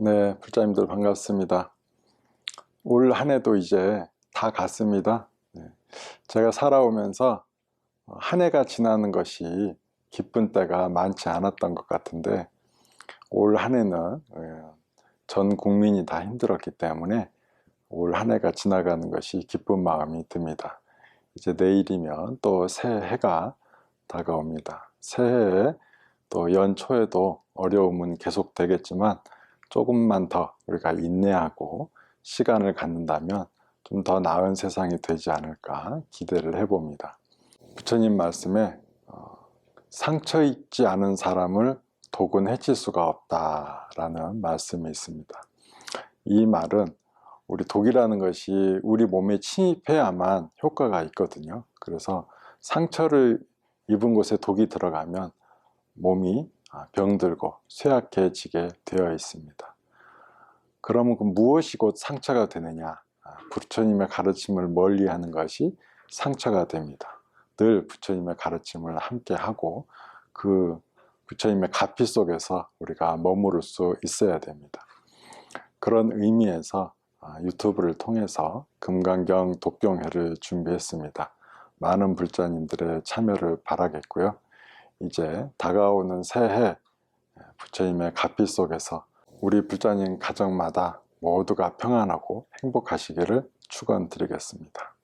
네, 불자님들 반갑습니다. 올 한 해도 이제 다 갔습니다. 네, 제가 살아오면서 한 해가 지나는 것이 기쁜 때가 많지 않았던 것 같은데 올 한 해는 예, 전 국민이 다 힘들었기 때문에 올 한 해가 지나가는 것이 기쁜 마음이 듭니다. 이제 내일이면 또 새해가 다가옵니다. 새해에 또 연초에도 어려움은 계속 되겠지만 조금만 더 우리가 인내하고 시간을 갖는다면 좀 더 나은 세상이 되지 않을까 기대를 해봅니다. 부처님 말씀에 어, 상처 입지 않은 사람을 독은 해칠 수가 없다라는 말씀이 있습니다. 이 말은 우리 독이라는 것이 우리 몸에 침입해야만 효과가 있거든요. 그래서 상처를 입은 곳에 독이 들어가면 몸이 아, 병들고 쇠약해지게 되어 있습니다. 그러면 그 무엇이 곧 상처가 되느냐? 아, 부처님의 가르침을 멀리하는 것이 상처가 됩니다. 늘 부처님의 가르침을 함께 하고 그 부처님의 가피 속에서 우리가 머무를 수 있어야 됩니다. 그런 의미에서 아, 유튜브를 통해서 금강경 독경회를 준비했습니다. 많은 불자님들의 참여를 바라겠고요. 이제 다가오는 새해 부처님의 가피 속에서 우리 불자님 가정마다 모두가 평안하고 행복하시기를 축원드리겠습니다.